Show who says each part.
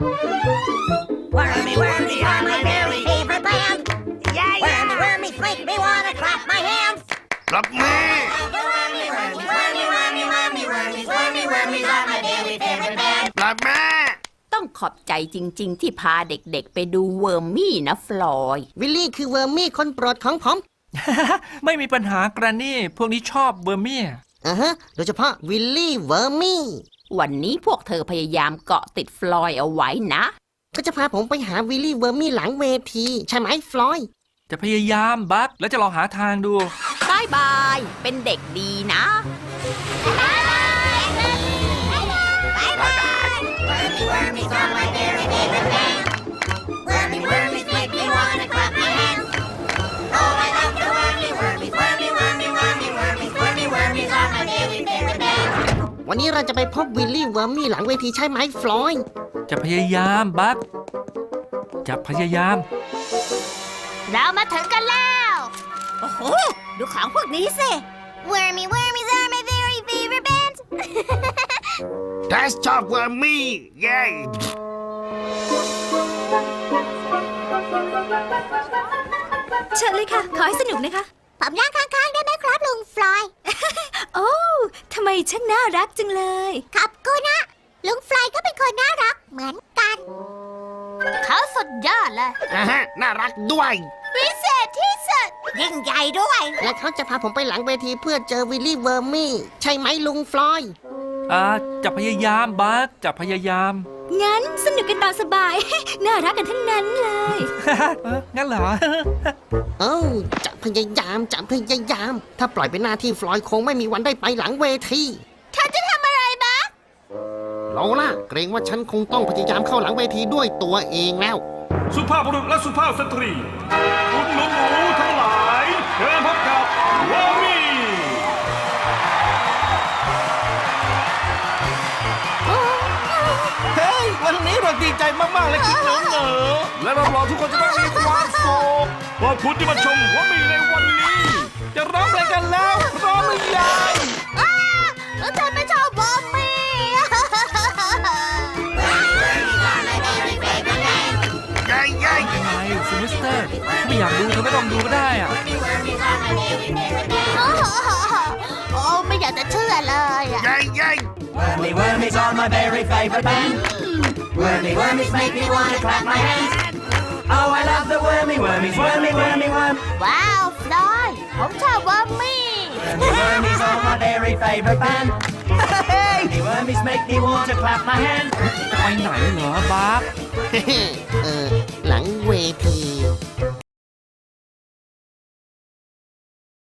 Speaker 1: Wormy, wormy, are my very favorite band. Yeah, yeah. Wormy, wormies make me wanna clap my hands.
Speaker 2: ปรบมือ
Speaker 1: Wormy, wormy, wormy, wormy, wormy, wormies, wormy, wormies are my very favorite band.
Speaker 2: ปรบมือ
Speaker 3: ต้องขอบใจจริง ๆ ที่พาเด็ก ๆ ไปดูเวอร์มี่นะฟลอย
Speaker 4: วิลลี่คือเวอร์มี่คนโปรดของผม
Speaker 5: ไม่มีปัญหาแกรนนี่ พวกนี้ชอบเบอร์เมีย
Speaker 4: อ่าฮะ โดยเฉพาะวิลลี่เวอร์มี่
Speaker 3: วันนี้พวกเธอพยายามเกาะติดฟลอยเอาไว้นะ
Speaker 4: ก็จะพาผมไปหาวิลลี่เวอร์มี่หลังเวที ใช่ไหมฟลอย
Speaker 5: จะพยายามบักแล้วจะลองหาทางดู
Speaker 3: บายบาย เป็นเด็กดีนะ
Speaker 1: Wormy, wormies are my
Speaker 4: วันนี้เราจะไปพบวิลลี่เวอร์มี่หลังเวทีใช่ไหมฟลอย
Speaker 5: จะพยายามบักจะพยายาม
Speaker 1: เรามาถึงกันแล้ว โอ้โห ดูของพวกนี้สิ Wormy, wormies are my very favorite band.
Speaker 2: แดชชอบเวอร์มี่เย้
Speaker 6: เชิญเลยค่ะ ขอให้สนุกนะคะ
Speaker 1: ผมนั่งข้างๆได้ไหมครับลุงฟลอย
Speaker 6: โอ้ทำไมช่างน่ารักจังเลย
Speaker 1: ครับกูนะ ลุงฟลอยก็เป็นคนน่ารักเหมือนกัน เขาสุดยอดเลย
Speaker 2: อ่าฮะน่ารักด้วย
Speaker 1: พิเศษที่สุด ยิ่งใหญ่ด้วย
Speaker 4: และเขาจะพาผมไปหลังเวทีเพื่อเจอวิลลี่เวอร์มี่ ใช่ไหมลุงฟลอย
Speaker 5: อ่าจะพยายามบักจะพยายาม
Speaker 6: งั้นสนุกกันตามสบาย น่ารักกันทั้งนั้นเลย
Speaker 5: เอองั้นเหรอ
Speaker 4: เอ้าจะพยายามจะพยายาม ถ้าปล่อยเป็นหน้าที่ฟลอยคงไม่มีวันได้ไปหลังเวที
Speaker 1: เธอจะทำอะไรบ้า
Speaker 4: โลล่าเกรงว่าฉันคงต้องพยายามเข้าหลังเวทีด้วยตัวเองแล้ว
Speaker 7: สุภาพบุรุษและสุภาพสตรี คุณหนูหนูทั้งหลายเชิญพบกับวอมี่
Speaker 5: เราดีใจมากๆเลยคิดน้องเหนอ
Speaker 7: และรับรองทุกคนจะต้องมีความสุขขอบคุณที่มาชมวอมี่ในวันนี้
Speaker 5: จะร้องเพลงกันแล้วพร้อมหรือยัง
Speaker 1: แล้วฉันไม่ชอบบอมมี่
Speaker 2: เย้เย้
Speaker 5: ยังไงซิมิสเตอร์ไม่อยากดูเธอไม่ต้องดูก็ได้อะ
Speaker 1: โอ้ไม่อยากจะเชื่อเลยอะ
Speaker 2: เย้เย้
Speaker 8: Wormy Wormies are my very favorite band. Wormy Wormies make me wanna clap my hands. Oh, I love the Wormy Wormies, Wormy Wormy Worm.
Speaker 1: ว้าวฟลอยผมชอบบอมมี่
Speaker 8: Wormy Wormies are my very favorite band. Wormy Wormies make me want to clap my hands.
Speaker 5: ไปไหนเหรอบัก
Speaker 4: เออ หลังเวที